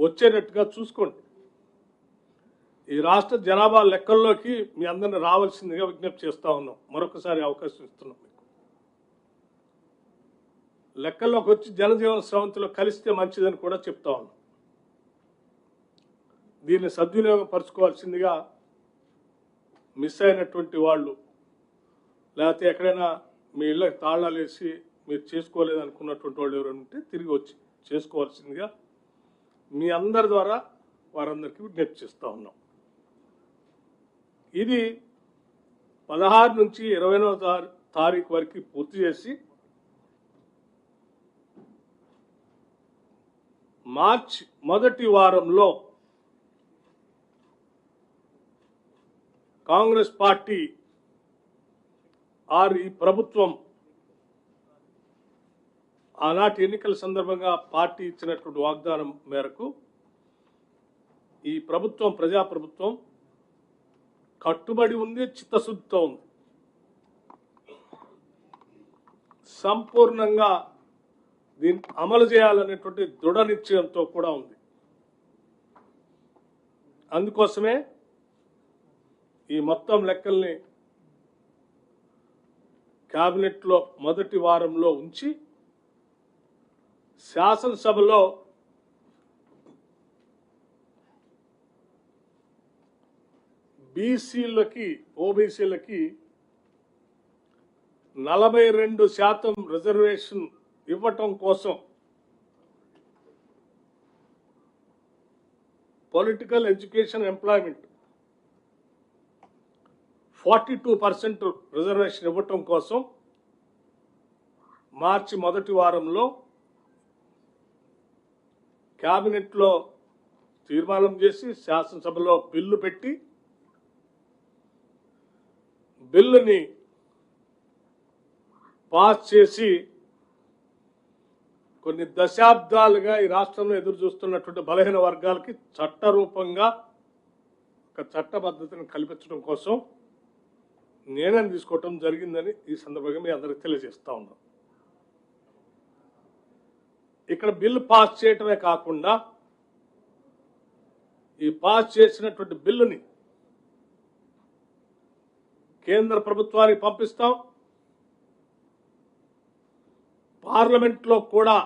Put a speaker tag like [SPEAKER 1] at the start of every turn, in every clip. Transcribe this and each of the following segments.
[SPEAKER 1] వచ్చేటట్టుగా చూసుకోండి. ఈ రాష్ట్ర జనాభా లెక్కల్లోకి మీ అందరిని రావాల్సిందిగా విజ్ఞప్తి చేస్తా ఉన్నాం. మరొకసారి అవకాశం ఇస్తున్నాం మీకు. లెక్కల్లోకి వచ్చి జనజీవన స్రవంతిలో కలిస్తే మంచిదని కూడా చెప్తా ఉన్నాం. దీన్ని సద్వినియోగపరచుకోవాల్సిందిగా మిస్ అయినటువంటి వాళ్ళు లేకపోతే ఎక్కడైనా మీ ఇళ్ళకి తాళాలు వేసి మీరు చేసుకోలేదనుకున్నటువంటి వాళ్ళు ఎవరైనా ఉంటే తిరిగి వచ్చి చేసుకోవాల్సిందిగా మీ అందరి ద్వారా వారందరికీ విజ్ఞప్తి చేస్తూ ఉన్నాం. ఇది పదహారు నుంచి ఇరవైనవ తారీఖు వరకు పూర్తి చేసి మార్చ్ మొదటి వారంలో కాంగ్రెస్ పార్టీ ఆర్ ఈ ప్రభుత్వం ఆనాటి ఎన్నికల సందర్భంగా పార్టీ ఇచ్చినటువంటి వాగ్దానం మేరకు ఈ ప్రభుత్వం ప్రజాప్రభుత్వం కట్టుబడి ఉంది చిత్తశుద్ధితో ఉంది. సంపూర్ణంగా దీన్ని అమలు చేయాలనేటువంటి దృఢ నిశ్చయంతో కూడా ఉంది. అందుకోసమే ఈ మొత్తం లెక్కల్ని క్యాబినెట్లో మొదటి వారంలో ఉంచి శాసనసభలో బీసీలకి ఓబీసీలకి నలభై రెండు శాతం రిజర్వేషన్ ఇవ్వటం కోసం political education employment forty two percent reservation ఇవ్వటం కోసం మార్చి మొదటి వారంలో క్యాబినెట్లో తీర్మానం చేసి శాసనసభలో బిల్లు పెట్టి బిల్లుని పాస్ చేసి కొన్ని దశాబ్దాలుగా ఈ రాష్ట్రంలో ఎదురు చూస్తున్నటువంటి బలహీన వర్గాలకి చట్టరూపంగా ఒక చట్ట పద్ధతిని కల్పించడం కోసం నిర్ణయం తీసుకోవటం జరిగిందని ఈ సందర్భంగా మీ అందరికి తెలియజేస్తా ఉన్నాం. ఇక్కడ బిల్లు పాస్ చేయటమే కాకుండా ఈ పాస్ చేసినటువంటి బిల్లుని కేంద్ర ప్రభుత్వానికి పంపిస్తాం. పార్లమెంట్లో కూడా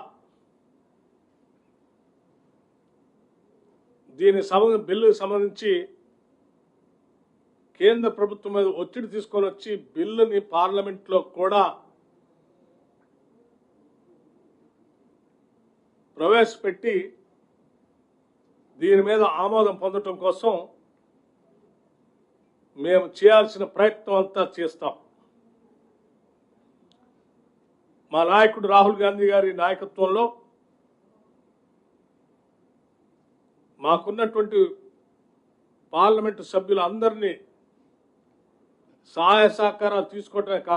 [SPEAKER 1] దీని సంబంధ బిల్లుకి సంబంధించి కేంద్ర ప్రభుత్వం మీద ఒత్తిడి తీసుకొని వచ్చి బిల్లుని పార్లమెంట్లో కూడా ప్రవేశపెట్టి దీని మీద ఆమోదం పొందటం కోసం మేము చేయాల్సిన ప్రయత్నం అంతా చేస్తాం. మా నాయకుడు రాహుల్ గాంధీ గారి నాయకత్వంలో మాకున్నటువంటి పార్లమెంటు సభ్యులందరినీ సహాయ సహకారాలు తీసుకోవటమే కాదు